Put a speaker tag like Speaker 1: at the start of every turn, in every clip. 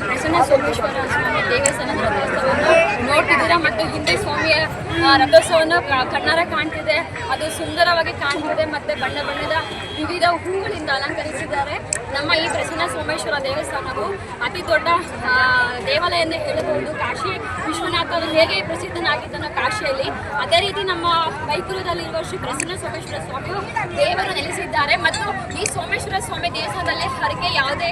Speaker 1: ಪ್ರಸನ್ನ ಸೋಮೇಶ್ವರ ಸ್ವಾಮಿ ದೇವಸ್ಥಾನದ ರಥೋತ್ಸವವನ್ನು ನೋಡ್ತಿದ್ದೀರಾ ಮತ್ತು ಹಿಂದೆ ಸ್ವಾಮಿಯ ರಥೋತ್ಸವವನ್ನು ಕಣ್ಣಾರ ಕಾಣ್ತಿದೆ. ಅದು ಸುಂದರವಾಗಿ ಕಾಣ್ತಿದೆ ಮತ್ತೆ ಬಣ್ಣ ಬಣ್ಣದ ವಿವಿಧ ಹೂಗಳಿಂದ ಅಲಂಕರಿಸಿದ್ದಾರೆ. ನಮ್ಮ ಈ ಪ್ರಸನ್ನ ಸೋಮೇಶ್ವರ ದೇವಸ್ಥಾನವು ಅತಿ ದೊಡ್ಡ ದೇವಾಲಯ ಎಂದು ಹೇಳಬಹುದು. ಕಾಶಿ ವಿಶ್ವನಾಥರು ಹೇಗೆ ಪ್ರಸಿದ್ಧನಾಗಿದ್ದನೋ ಕಾಶಿಯಲ್ಲಿ ಅದೇ ರೀತಿ ನಮ್ಮ ಮೈಸೂರದಲ್ಲಿರುವ ಶ್ರೀ ಪ್ರಸನ್ನ ಸೋಮೇಶ್ವರ ಸ್ವಾಮಿಯು ದೇವರು ನೆಲೆಸಿದ್ದಾರೆ. ಮತ್ತು ಈ ಸೋಮೇಶ್ವರ ಸ್ವಾಮಿ ದೇವಸ್ಥಾನದಲ್ಲಿ ಹರಕೆ ಯಾವುದೇ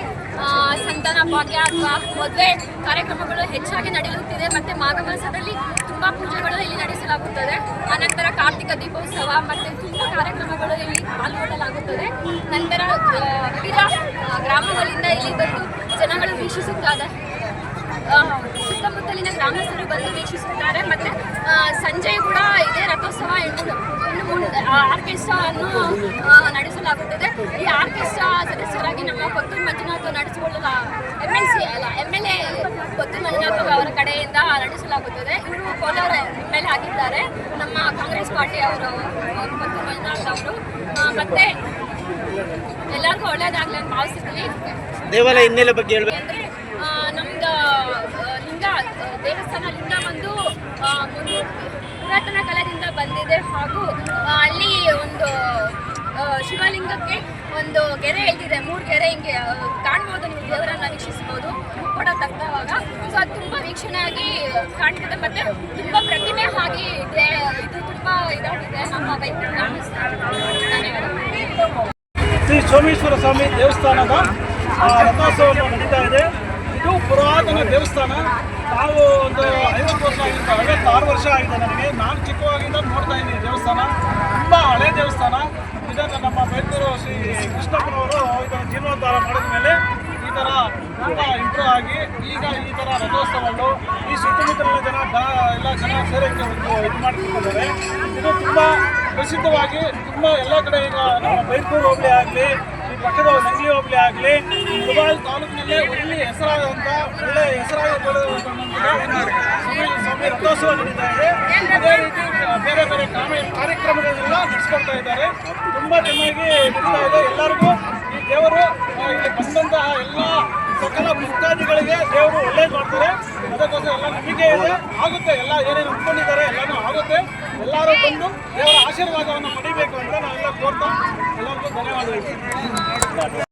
Speaker 1: ಸಂತಾನ ಭಾಗ್ಯ ಅಥವಾ ಮದುವೆ ಕಾರ್ಯಕ್ರಮಗಳು ಹೆಚ್ಚಾಗಿ ನಡೆಯುತ್ತಿದೆ. ಮತ್ತೆ ಮಾಘ ಮಾಸದಲ್ಲಿ ತುಂಬಾ ಪೂಜೆಗಳು ಇಲ್ಲಿ ನಡೆಸಲಾಗುತ್ತದೆ ಅನಂತರ ಕಾರ್ತಿಕ ದೀಪೋತ್ಸವ ಮತ್ತೆ ತುಂಬ ಕಾರ್ಯಕ್ರಮಗಳು ಇಲ್ಲಿ ಪಾಲ್ಗೊಳ್ಳಲಾಗುತ್ತದೆ. ನಂತರ ವಿವಿಧ ಗ್ರಾಮಗಳಿಂದ ಇಲ್ಲಿ ಬಂದು ಜನಗಳು ವೀಕ್ಷಿಸುತ್ತಾರೆ. ಸುತ್ತಮುತ್ತಲಿನ ಗ್ರಾಮಸ್ಥರು ಬಂದು ವೀಕ್ಷಿಸುತ್ತಾರೆ. ಮತ್ತೆ ಸಂಜೆ ಕೂಡ ಇದೇ ರಥೋತ್ಸವ ಎಂದು ಆರ್ಕೆಸ್ಟ್ರಾ ಅನ್ನು ನಡೆಸಲಾಗುತ್ತದೆ. ಪಾರ್ಟಿ ಅವರು ಮತ್ತು ಮಂಜುನಾಥ್ ಅವರು ಮತ್ತೆ ಎಲ್ಲರಿಗೂ ಒಳ್ಳೇದಾಗಲಿ ಅಂತ ಭಾವಿಸ್ತೀನಿ.
Speaker 2: ದೇವಾಲಯ ಹಿನ್ನೆಲೆ ಬಗ್ಗೆ ಹೇಳ್ಬೇಕು.
Speaker 1: ಅಂದ್ರೆ ನಮ್ದು ಲಿಂಗ ದೇವಸ್ಥಾನ ಲಿಂಗ ಒಂದು ಪುರಾತನ ಕಾಲದಿಂದ ಬಂದಿದೆ. ಹಾಗೂ ಅಲ್ಲಿ ಒಂದು ಶಿವಲಿಂಗಕ್ಕೆ ಒಂದು ಗೆರೆ ಇದ್ದಿದೆ. ಮೂರು ಗೆರೆ ಹಿಂಗೆ ಕಾಣ್ಬೋದು ನೀವು ದೇವರನ್ನ ವೀಕ್ಷಿಸ್ಬೋದು ಕೂಡ ತಕ್ಕವಾಗ ಸೊ ಅದು ತುಂಬ ವೀಕ್ಷಣೆಯಾಗಿ ಕಾಣ್ತಿದೆ ಮತ್ತೆ ತುಂಬ ಪ್ರತಿಮೆ ಆಗಿ ಇದೆ. ಇದು ತುಂಬ ಇದಾಗಿದೆ. ನಮ್ಮ ಬೈಕ್ ಧನ್ಯವಾದ
Speaker 3: ಶ್ರೀ ಸೋಮೇಶ್ವರ ಸ್ವಾಮಿ ದೇವಸ್ಥಾನದ ಆ, ರಥೋತ್ಸವವನ್ನು ನಡೀತಾ ಇದೆ. ಇದು ಪುರಾತನ ದೇವಸ್ಥಾನ. ನಾವು ಒಂದು ಐವತ್ತು ವರ್ಷ ಆಗಿಂದ ಐವತ್ತಾರು ವರ್ಷ ಆಗಿದೆ ನನಗೆ ನಾನು ಚಿಕ್ಕವಾಗಿಂದ ನೋಡ್ತಾ ಇದ್ದೀನಿ ದೇವಸ್ಥಾನ. ತುಂಬ ಹಳೆ ದೇವಸ್ಥಾನ. ಇದನ್ನು ನಮ್ಮ ಬೆಂಗಳೂರು ಶ್ರೀ ಕೃಷ್ಣಪ್ಪನವರು ಇದನ್ನು ಜೀರ್ಣೋದ್ಧಾರ ಮಾಡಿದ ಮೇಲೆ ಈ ಥರ ತುಂಬ ಇಂಪ್ರೂವ್ ಆಗಿ ಈಗ ಈ ಥರ ರಥೋತ್ಸವಗಳು ಈ ಸುತ್ತಮುತ್ತಲಿನ ಜನ ಬ, ಎಲ್ಲ ಜನ ಸೇರೋಕ್ಕೆ ಒಂದು ಇದು ಮಾಡ್ತಿದ್ದಾರೆ ಇದು ತುಂಬ ಪ್ರಸಿದ್ಧವಾಗಿ ತುಂಬ ಎಲ್ಲ ಕಡೆ ಈಗ ನಮ್ಮ ಬೈರ್ಕೂರು ಹೋಬಳಿ ಆಗಲಿ, ಈ ಪಕ್ಕದ ನಂಗಲಿ ಹೋಬಳಿ ಆಗಲಿ ಮುಬಾಲ್ ತಾಲೂಕಿನಲ್ಲೇ ಒಳ್ಳೆ ಹೆಸರಾದಂಥ ಒಳ್ಳೆ ಹೆಸರಾಗಿ ಸ್ವಾಮಿ ರಥೋತ್ಸವ ನಡೀತಾ ಇದೆ. ಅದೇ ರೀತಿ ಬೇರೆ ಬೇರೆ ಗ್ರಾಮೀಣ ಕಾರ್ಯಕ್ರಮಗಳನ್ನೆಲ್ಲ ನಡೆಸ್ಕೊಳ್ತಾ ಇದ್ದಾರೆ. ತುಂಬ ಚೆನ್ನಾಗಿ ನಡೀತಾ ಇದೆ. ಎಲ್ಲರಿಗೂ ಈ ದೇವರು ಇಲ್ಲಿ ಬಂದಂತಹ ಎಲ್ಲ ಸಕಲ ಭಕ್ತಾದಿಗಳಿಗೆ ದೇವರು ಒಳ್ಳೇದು ಮಾಡ್ತಾರೆ. ಅದಕ್ಕೋಸ್ಕರ ಎಲ್ಲ ನಂಬಿಕೆ ಇದೆ. ಆಗುತ್ತೆ, ಎಲ್ಲ ಏನೇನು ಅಂದ್ಕೊಂಡಿದ್ದಾರೆ ಎಲ್ಲನೂ ಆಗುತ್ತೆ. ಎಲ್ಲರೂ ಬಂದು ದೇವರ ಆಶೀರ್ವಾದವನ್ನು ಪಡಿಬೇಕು ಅಂತ ನಾವೆಲ್ಲ ಕೋರ್ತಾ ಎಲ್ಲರಿಗೂ ಧನ್ಯವಾದಗಳು.